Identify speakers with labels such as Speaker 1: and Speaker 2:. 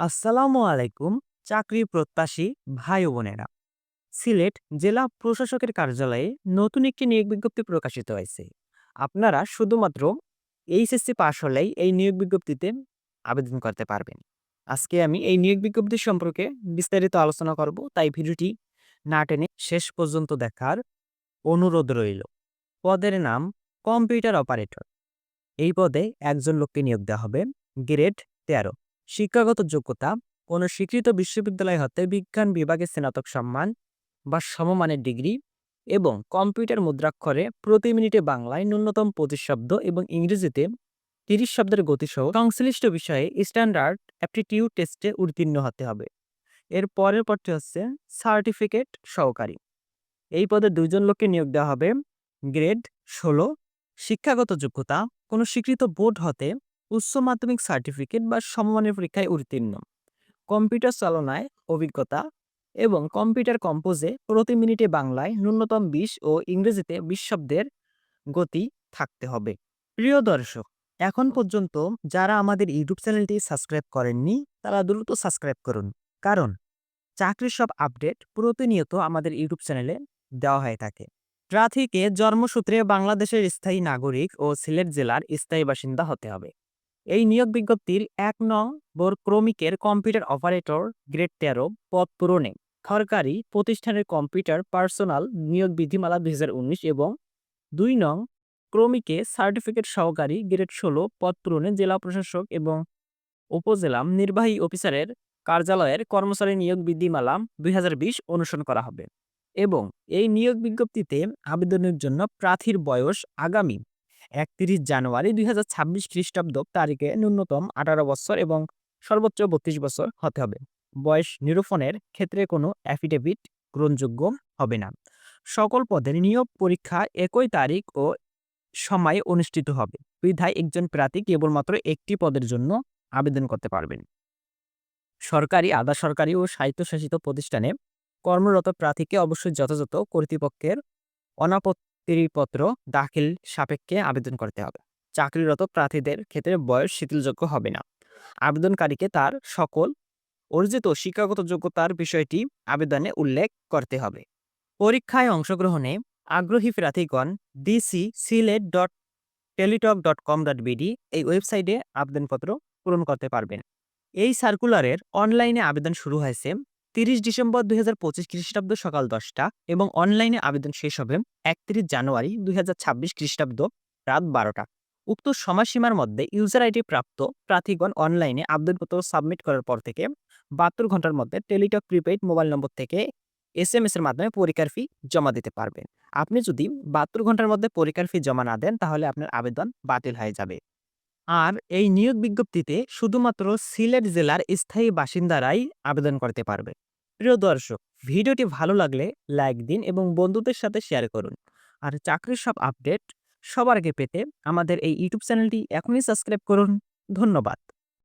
Speaker 1: আসসালামু আলাইকুম, চাকরি প্রত্যাশী ভাই বোনেরা। সিলেট জেলা প্রশাসকের কার্যালয়ে নতুন একটি নিয়োগ বিজ্ঞপ্তি প্রকাশিত হয়েছে। আপনারা শুধুমাত্র এইচএসসি পাশ হলেই এই নিয়োগ বিজ্ঞপ্তিতে আবেদন করতে পারবেন। আজকে আমি এই নিয়োগ বিজ্ঞপ্তি সম্পর্কে বিস্তারিত আলোচনা করব, তাই ভিডিওটি না টেনে শেষ পর্যন্ত দেখার অনুরোধ রইল। পদের নাম কম্পিউটার অপারেটর। এই পদে একজন লোককে নিয়োগ দেওয়া হবে, গ্রেড তেরো। শিক্ষাগত যোগ্যতা, কোনো স্বীকৃত বিশ্ববিদ্যালয় হতে বিজ্ঞান বিভাগে স্নাতক সম্মান বা সমমানের ডিগ্রি এবং কম্পিউটার মুদ্রাক্ষরে প্রতি মিনিটে বাংলায় ন্যূনতম পঁচিশ শব্দ এবং ইংরেজিতে তিরিশ শব্দের গতিসহ সংশ্লিষ্ট বিষয়ে স্ট্যান্ডার্ড অ্যাপটিটিউড টেস্টে উত্তীর্ণ হতে হবে। এর পরের পদটি হচ্ছে সার্টিফিকেট সহকারী। এই পদে দুজন লোককে নিয়োগ দেওয়া হবে। গ্রেড ষোলো, শিক্ষাগত যোগ্যতা, কোনো স্বীকৃত বোর্ড হতে উচ্চ মাধ্যমিক সার্টিফিকেট বা সমমানের পরীক্ষায় উত্তীর্ণ। কম্পিউটার চালনায় অভিজ্ঞতা এবং কম্পিউটার কম্পোজে প্রতি মিনিটে বাংলায় ন্যূনতম বিশ ও ইংরেজিতে বিশ শব্দের গতি থাকতে হবে। প্রিয় দর্শক, এখন পর্যন্ত যারা আমাদের ইউটিউব চ্যানেলটি সাবস্ক্রাইব করেননি, তারা দ্রুত সাবস্ক্রাইব করুন। কারণ চাকরির সব আপডেট প্রতিনিয়ত আমাদের ইউটিউব চ্যানেলে দেওয়া হয়ে থাকে। প্রার্থীকে জন্মসূত্রে বাংলাদেশের স্থায়ী নাগরিক ও সিলেট জেলার স্থায়ী বাসিন্দা হতে হবে। এই নিয়োগ বিজ্ঞপ্তির এক নম্বর ক্রমিকের কম্পিউটার অপারেটর গ্রেড তেরো পদ পূরণে সরকারি প্রতিষ্ঠানের কম্পিউটার পার্সোনাল নিয়োগ বিধিমালা দুই হাজার উনিশ এবং দুই নং ক্রমিকে সার্টিফিকেট সহকারী গ্রেড ষোলো পদ পূরণে জেলা প্রশাসক এবং উপজেলা নির্বাহী অফিসারের কার্যালয়ের কর্মচারী নিয়োগ বিধিমালা দুই হাজার বিশ অনুসরণ করা হবে এবং এই নিয়োগ বিজ্ঞপ্তিতে আবেদনের জন্য প্রার্থীর বয়স আগামী একত্রিশ জানুয়ারি দুই হাজার ছাব্বিশ খ্রিস্টাব্দ তারিখে ন্যূনতম আঠারো বছর এবং সর্বোচ্চ বত্রিশ বছর হতে হবে। বয়স নিরূপণের ক্ষেত্রে কোনো অ্যাফিডেভিট গ্রহণযোগ্য হবে না। সকল পদের নিয়োগ পরীক্ষা একই তারিখ ও সময়ে অনুষ্ঠিত হবে। বিধায় একজন প্রার্থী কেবলমাত্র একটি পদের জন্য আবেদন করতে পারবেন। সরকারি আধা সরকারি ও স্বায়ত্তশাসিত প্রতিষ্ঠানে কর্মরত প্রার্থীকে অবশ্যই যথাযথ কর্তৃপক্ষের অনাপত্তিপত্র দাখিল সাপেক্ষে আবেদন করতে হবে। চাকরিরত প্রার্থীদের ক্ষেত্রে বয়স শিথিলযোগ্য হবে না। আবেদনকারীকে তার সকল অর্জিত শিক্ষাগত যোগ্যতার বিষয়টি আবেদনে উল্লেখ করতে হবে। পরীক্ষায় অংশগ্রহণে আগ্রহী প্রার্থীগণ DC Sylhet dot Teletalk dot com dot BD এই ওয়েবসাইটে আবেদনপত্র পূরণ করতে পারবেন। এই সার্কুলারের অনলাইনে আবেদন শুরু হয়েছে তিরিশ ডিসেম্বর দুই হাজার পঁচিশ খ্রিস্টাব্দ সকাল দশটা এবং অনলাইনে আবেদন শেষ হবে একত্রিশ জানুয়ারি দুই হাজার ছাব্বিশ খ্রিস্টাব্দ রাত বারোটা। উক্ত সময়সীমার মধ্যে ইউজার আইডি প্রাপ্ত প্রার্থীগণ অনলাইনে আবেদনপত্র সাবমিট করার পর থেকে বাহাত্তর ঘণ্টার মধ্যে টেলিটক প্রিপেইড মোবাইল নম্বর থেকে এস এম এস এর মাধ্যমে পরীক্ষার ফি জমা দিতে পারবেন। আপনি যদি বাহাত্তর ঘণ্টার মধ্যে পরীক্ষার ফি জমা না দেন, তাহলে আপনার আবেদন বাতিল হয়ে যাবে। আর এই নিয়োগ বিজ্ঞপ্তিতে শুধুমাত্র সিলেট জেলার স্থায়ী বাসিন্দারাই আবেদন করতে পারবে। প্রিয় দর্শক, ভিডিওটি ভালো লাগলে লাইক দিন এবং বন্ধুদের সাথে শেয়ার করুন। আর চাকরির সব আপডেট সবার আগে পেতে আমাদের এই ইউটিউব চ্যানেলটি এখনই সাবস্ক্রাইব করুন। ধন্যবাদ।